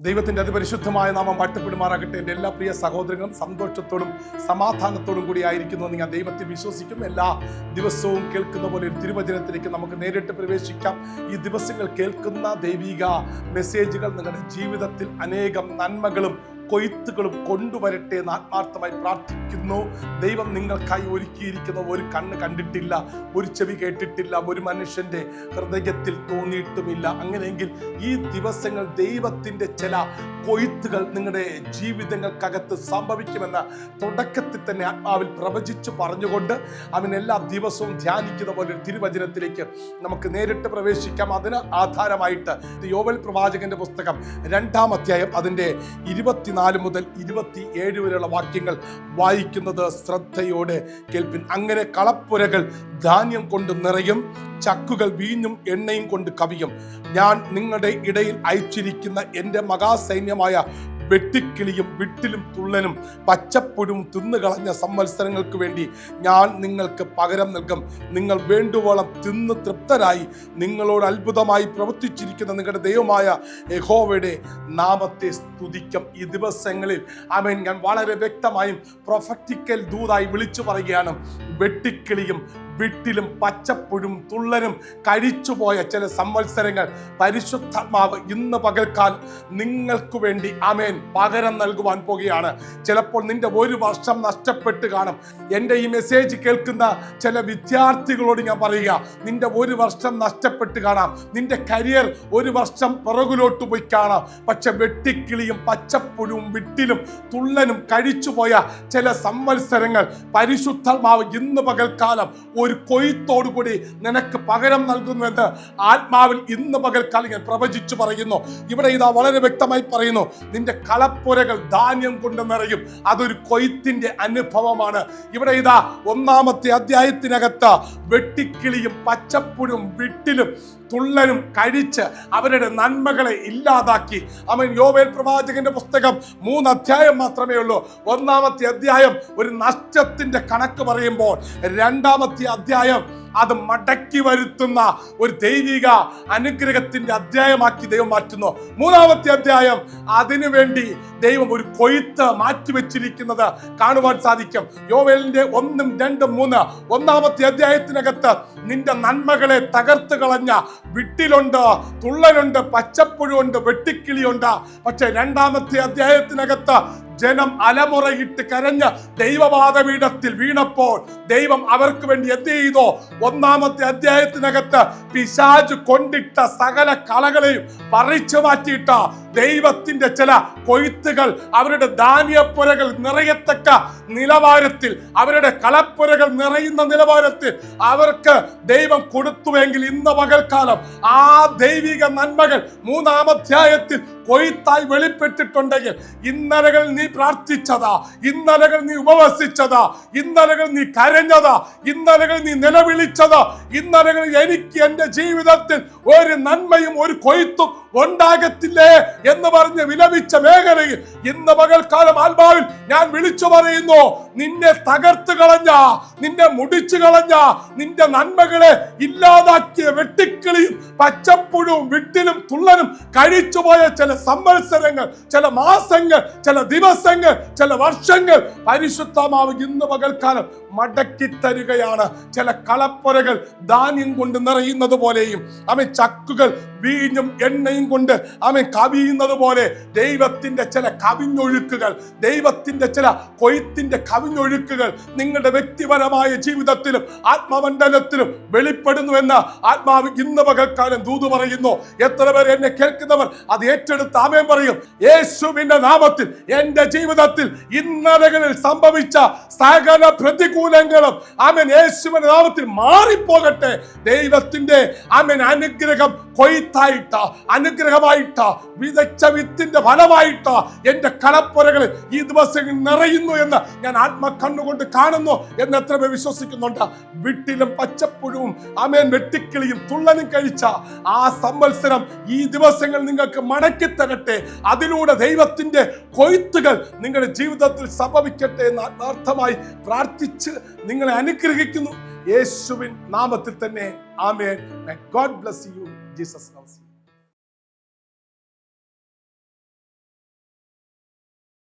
ദൈവത്തിന്റെ അതിപരിശുദ്ധമായ നാമം വാഴ്ത്തപ്പെടുമാറാകട്ടെ. എന്റെ എല്ലാ പ്രിയ സഹോദരങ്ങളും സന്തോഷത്തോടും സമാധാനത്തോടും കൂടി ആയിരിക്കുന്നു എന്ന് ഞാൻ ദൈവത്തിൽ വിശ്വസിക്കും എല്ലാ ദിവസവും കേൾക്കുന്ന പോലെ ഒരു തിരുവചനത്തിലേക്ക് നമുക്ക് നേരിട്ട് പ്രവേശിക്കാം. ഈ ദിവസങ്ങൾ കേൾക്കുന്ന ദൈവിക മെസ്സേജുകൾ നിങ്ങളുടെ ജീവിതത്തിൽ അനേകം നന്മകളും കൊയ്ത്തുകളും കൊണ്ടുവരട്ടെ എന്ന് ആത്മാർത്ഥമായി പ്രാർത്ഥിക്കുന്നു. ദൈവം നിങ്ങൾക്കായി ഒരുക്കിയിരിക്കുന്ന ഒരു കണ്ണ് കണ്ടിട്ടില്ല ഒരു ചെവി കേട്ടിട്ടില്ല ഒരു മനുഷ്യന്റെ ഹൃദയത്തിൽ തോന്നിയിട്ടുമില്ല. അങ്ങനെയെങ്കിൽ ഈ ദിവസങ്ങൾ ദൈവത്തിന്റെ ചില കൊയ്ത്തുകൾ നിങ്ങളുടെ ജീവിതങ്ങൾക്കകത്ത് സംഭവിക്കുമെന്ന് തുടക്കത്തിൽ തന്നെ ആത്മാവിൽ പ്രവചിച്ചു പറഞ്ഞുകൊണ്ട് അവൻ എല്ലാ ദിവസവും ധ്യാനിക്കുന്ന പോലെ ഒരു തിരുവചനത്തിലേക്ക് നമുക്ക് നേരിട്ട് പ്രവേശിക്കാം. അതിന് ആധാരമായിട്ട് യോവൽ പ്രവാചകന്റെ പുസ്തകം രണ്ടാം അധ്യായം അതിന്റെ ഇരുപത്തിനാല് മുതൽ ഇരുപത്തി ഏഴ് വരെയുള്ള വാക്യങ്ങൾ വായിക്കുന്നത് ശ്രദ്ധയോടെ കേൾപ്പിൻ. അങ്ങനെ കളപ്പുരകൾ ധാന്യം കൊണ്ട് നിറയും ചക്കുകൾ വീഞ്ഞും എണ്ണയും കൊണ്ട് കവിയും. ഞാൻ നിങ്ങളുടെ ഇടയിൽ അയച്ചിരിക്കുന്ന എന്റെ മഹാസൈന്യമായ വെട്ടിക്കിളിയും വിട്ടിലും തുള്ളനും പച്ചപ്പുഴും തിന്നുകളഞ്ഞ സംവത്സരങ്ങൾക്ക് വേണ്ടി ഞാൻ നിങ്ങൾക്ക് പകരം നൽകും. നിങ്ങൾ വേണ്ടുവോളം തിന്ന് തൃപ്തരായി. നിങ്ങളോട് അത്ഭുതമായി പ്രവർത്തിച്ചിരിക്കുന്ന നിങ്ങളുടെ ദൈവമായ യഹോവയുടെ നാമത്തെ സ്തുതിക്കും. ഈ ദിവസങ്ങളിൽ അവൻ ഞാൻ വളരെ വ്യക്തമായും പ്രൊഫക്റ്റിക്കൽ ദൂതായി വിളിച്ചു പറയുകയാണ്. വെട്ടിക്കിളിയും വിട്ടിലും പച്ചപ്പുഴും തുള്ളനും കഴിച്ചുപോയ ചില സംവത്സരങ്ങൾ പരിശുദ്ധാത്മാവ് ഇന്ന് പകൽക്കാലം നിങ്ങൾക്ക് വേണ്ടി അമേൻ പകരം നൽകുവാൻ പോകുകയാണ്. ചിലപ്പോൾ നിന്റെ ഒരു വർഷം നഷ്ടപ്പെട്ട് കാണും. എന്റെ ഈ മെസ്സേജ് കേൾക്കുന്ന ചില വിദ്യാർത്ഥികളോട് ഞാൻ പറയുക നിന്റെ ഒരു വർഷം നഷ്ടപ്പെട്ട് കാണാം. നിന്റെ കരിയർ ഒരു വർഷം പിറകിലോട്ട് പോയി കാണാം. പക്ഷെ വെട്ടിക്കിളിയും പച്ചപ്പുഴും വിട്ടിലും തുള്ളനും കഴിച്ചുപോയ ചില സംവത്സരങ്ങൾ പരിശുദ്ധാത്മാവ് ഇന്ന് പകൽക്കാലം കൊയ്ത്തോടു കൂടി നിനക്ക് പകരം നൽകുന്നുവെന്ന് ആത്മാവിൽ ഇന്ന് പകൽക്കാലം ഞാൻ പ്രവചിച്ചു പറയുന്നു. ഇവിടെ ഇതാ വളരെ വ്യക്തമായി പറയുന്നു നിന്റെ കളപ്പുരകൾ ധാന്യം കൊണ്ട് നിറയും. അതൊരു കൊയ്ത്തിന്റെ അനുഭവമാണ്. ഇവിടെ ഇതാ ഒന്നാമത്തെ അധ്യായത്തിനകത്ത് വെട്ടിക്കിളിയും പച്ചപ്പുഴും വിട്ടിലും തുള്ളനും കഴിച്ച് അവരുടെ നന്മകളെ ഇല്ലാതാക്കി. അവൻ യോവേൽ പ്രവാചകന്റെ പുസ്തകം മൂന്ന് അധ്യായം മാത്രമേ ഉള്ളൂ. ഒന്നാമത്തെ അധ്യായം ഒരു നഷ്ടത്തിന്റെ കണക്ക് പറയുമ്പോൾ രണ്ടാമത്തെ അധ്യായം. അത് മടക്കി വരുത്തുന്ന ഒരു ദൈവിക അനുഗ്രഹത്തിന്റെ അധ്യായമാക്കി ദൈവം മാറ്റുന്നു. മൂന്നാമത്തെ അധ്യായം അതിനു വേണ്ടി ദൈവം ഒരു കൊയ്ത്ത് മാറ്റിവെച്ചിരിക്കുന്നത് കാണുവാൻ സാധിക്കും. യോവേലിന്റെ ഒന്നും രണ്ടും മൂന്ന് ഒന്നാമത്തെ അധ്യായത്തിനകത്ത് നിന്റെ നന്മകളെ തകർത്ത് കളഞ്ഞ വിട്ടിലുണ്ട് തുള്ളലുണ്ട് പച്ചപ്പുഴുണ്ട് വെട്ടിക്കിളിയുണ്ട്. പക്ഷെ രണ്ടാമത്തെ അധ്യായത്തിനകത്ത് ജനം അലമുറയിട്ട് കരഞ്ഞ് ദൈവവാദപീഠത്തിൽ വീണപ്പോൾ ദൈവം അവർക്ക് വേണ്ടി എന്ത് ചെയ്തോ? ഒന്നാമത്തെ അധ്യായത്തിനകത്ത് പിശാജ് കൊണ്ടിട്ട സകല കളകളെയും പറിച്ചു മാറ്റിയിട്ട ദൈവത്തിന്റെ ചില കൊയ്ത്തുകൾ അവരുടെ ധാന്യപ്പുരകൾ നിറയത്തക്ക നിലവാരത്തിൽ അവരുടെ കളപ്പുരകൾ നിറയുന്ന നിലവാരത്തിൽ അവർക്ക് ദൈവം കൊടുത്തുവെങ്കിൽ ഇന്ന് പകൽക്കാലം ആ ദൈവിക നന്മകൾ മൂന്നാം അധ്യായത്തിൽ കൊയ്ത്തായി വെളിപ്പെട്ടിട്ടുണ്ടെങ്കിൽ ഇന്നലകൾ നീ പ്രാർത്ഥിച്ചതാ ഇന്നലകൾ നീ ഉപവസിച്ചതാ ഇന്നലകൾ നീ കരഞ്ഞതാ ഇന്നലകൾ നീ നിലവിളിച്ചതാ ഇന്നലകൾ എനിക്ക് എന്റെ ജീവിതത്തിൽ ഒരു നന്മയും ഒരു കൊയ്ത്തും ഉണ്ടാകത്തില്ലേ എന്ന് പറഞ്ഞ് വിലപിച്ച മേഖലയിൽ ഇന്ന് പകൽക്കാലം ആത്മാവിൽ ഞാൻ വിളിച്ചു പറയുന്നു നിന്നെ തകർത്ത് കളഞ്ഞ നിന്നെ മുടിച്ചു കളഞ്ഞ നിന്റെ നന്മകളെ ഇല്ലാതാക്കിയ വെട്ടിക്കിളിയും പച്ചപ്പുഴുവും വിട്ടിലും തുള്ളനും കഴിച്ചുപോയ ചില സംവത്സരങ്ങൾ ചില മാസങ്ങൾ ചില ദിവസങ്ങൾ ചില വർഷങ്ങൾ പരിശുദ്ധമാവ് ഇന്ന് പകൽക്കാലം മടക്കി തരികയാണ്. ചില കളപ്പുരകൾ ധാന്യം കൊണ്ട് നിറയുന്നത് പോലെയും അവ ചക്കുകൾ വീഞ്ഞും എണ്ണയും കൊണ്ട് അവൻ കവിയുന്നത് പോലെ ദൈവത്തിന്റെ ചില കവിഞ്ഞൊഴുക്കുകൾ ദൈവത്തിന്റെ ചില കൊയ്ത്തിന്റെ കവിഞ്ഞൊഴുക്കുകൾ നിങ്ങളുടെ വ്യക്തിപരമായ ജീവിതത്തിലും ആത്മമണ്ഡലത്തിലും വെളിപ്പെടുന്നുവെന്ന് ആത്മാവ് ഇന്ന് പകൽക്കാലം ദൂത് പറയുന്നു. എത്ര പേർ എന്നെ കേൾക്കുന്നവർ അത് ഏറ്റെടുത്ത് ആമേൻ പറയും. യേശുവിന്റെ നാമത്തിൽ എന്റെ ജീവിതത്തിൽ ഇന്നലകളിൽ സംഭവിച്ച സകല പ്രതികൂലങ്ങളും ആമൻ യേശുവിന്റെ നാമത്തിൽ മാറിപ്പോകട്ടെ. ദൈവത്തിന്റെ ആമൻ അനുഗ്രഹം കൊയ്ത്തായിട്ട അനുഗ്രഹമായിട്ട വിതച്ച വിത്തിന്റെ ഫലമായിട്ട എന്റെ കടപ്പുരകൾ ഈ ദിവസങ്ങൾ നിറയുന്നു എന്ന് ഞാൻ ആത്മക്കണ്ണുകൊണ്ട് കാണുന്നു എന്ന് എത്ര പേർ വിശ്വസിക്കുന്നുണ്ട്. വിട്ടിലും പച്ചപ്പുഴുവും അമേൻ വെട്ടിക്കിളിയും തുള്ളനും കഴിച്ച ആ സംവത്സരം ഈ ദിവസങ്ങൾ നിങ്ങൾക്ക് മടക്കി തരട്ടെ. അതിലൂടെ ദൈവത്തിന്റെ കൊയ്ത്തുകൾ നിങ്ങളുടെ ജീവിതത്തിൽ സംഭവിക്കട്ടെ എന്ന് ആത്മാർത്ഥമായി പ്രാർത്ഥിച്ച് നിങ്ങളെ അനുഗ്രഹിക്കുന്നു. യേശുവിൻ നാമത്തിൽ തന്നെ ആമേൻ. God bless you Jesus loves you.